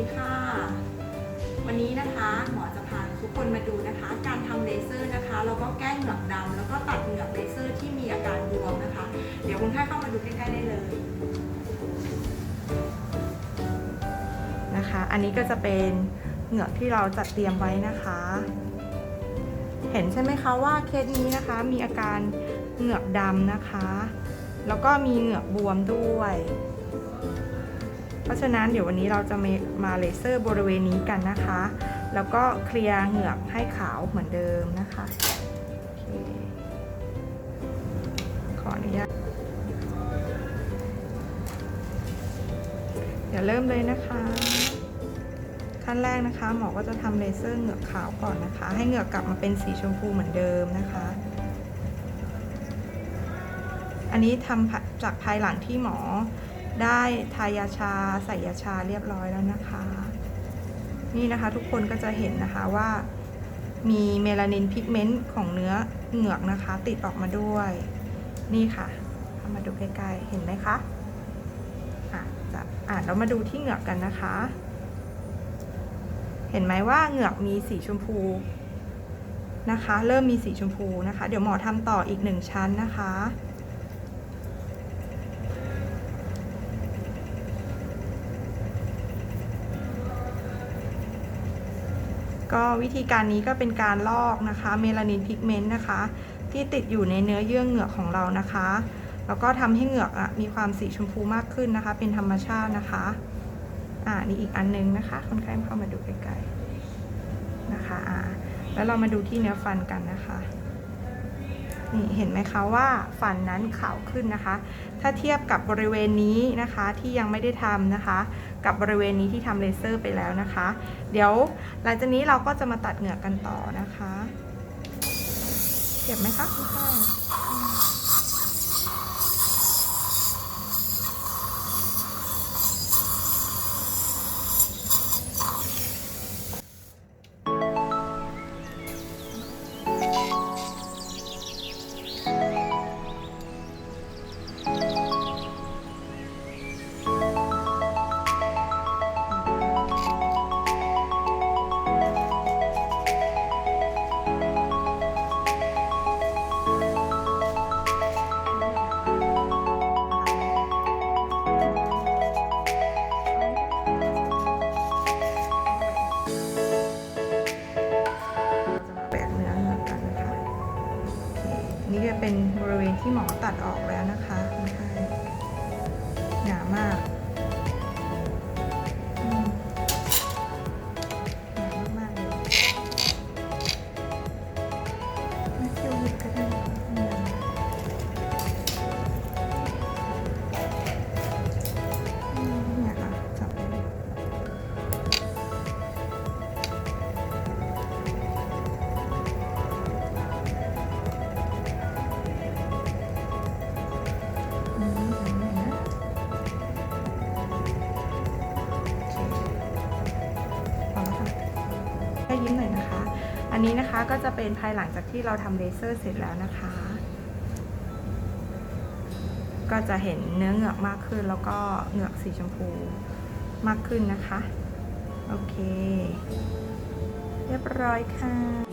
ดีค่ะ วันนี้นะคะหมอจะพาทุกคนมาดูนะคะ การทำเลเซอร์นะคะแล้วก็แก้เหงือกดำแล้วก็ตัดเหงือกเลเซอร์ที่มีอาการบวมนะคะ เดี๋ยวคุณท่านเข้ามาดูใกล้ๆได้เลยนะคะ อันนี้ก็จะเป็นเหงือกที่เราจัดเตรียมไว้นะคะ เห็นใช่ไหมคะว่าเคสนี้นะคะมีอาการเหงือกดำนะคะ แล้วก็มีเหงือกบวมด้วย เพราะฉะนั้นเดี๋ยววันนี้เราจะมาเลเซอร์บริเวณนี้กันนะคะ แล้วก็เคลียร์เหงือกให้ขาวเหมือนเดิมนะคะขออนุญาตเดี๋ยวเริ่มเลยนะคะขั้นแรกนะคะ หมอก็จะทำเลเซอร์เหงือกขาวก่อนนะคะ ให้เหงือกกลับมาเป็นสีชมพูเหมือนเดิมนะคะ อันนี้ทำจากภายหลังที่หมอ ได้ทายาชาใส่ยาชาเรียบร้อยแล้วนะคะ นี่นะคะทุกคนก็จะเห็นนะคะว่ามีเมลานินพิกเมนต์ของเนื้อเหงือกนะคะ ติดออกมาด้วย นี่ค่ะเข้ามาดูใกล้ๆเห็นไหมคะอะจะอะเรามาดูที่เหงือกกันนะคะ เห็นไหมว่าเหงือกมีสีชมพูนะคะ เริ่มมีสีชมพูนะคะ เดี๋ยวหมอทำต่ออีกหนึ่งชั้นนะคะ ก็วิธีการนี้ก็เป็นการลอกนะคะเมลานินพิกเมนต์นะคะ ที่ติดอยู่ในเนื้อเยื่อเหงือกของเรานะคะ แล้วก็ทำให้เหงือกอะมีความสีชมพูมากขึ้นนะคะ เป็นธรรมชาตินะคะอ่านี่อีกอันนึงนะคะคนไข้เข้ามาดูใกล้ๆนะคะอ่าแล้วเรามาดูที่เนื้อฟันกันนะคะ นี่เห็นไหมคะว่าฟันนั้นขาวขึ้นนะคะ ถ้าเทียบกับบริเวณนี้นะคะที่ยังไม่ได้ทำนะคะ กับบริเวณนี้ที่ทำเลเซอร์ไปแล้วนะคะ เดี๋ยวหลังจากนี้เราก็จะมาตัดเหงือกกันต่อนะคะเจ็บไหมคะคุณพ่อ ที่หมอตัดออกแล้วนะคะคนไข้หนามาก ค่ยิ้มหน่อยนะคะ อันนี้นะคะก็จะเป็นภายหลังจากที่เราทำเลเซอร์เสร็จแล้วนะคะ ก็จะเห็นเนื้อเหงือกมากขึ้นแล้วก็เหงือกสีชมพูมากขึ้นนะคะ โอเค เรียบร้อยค่ะ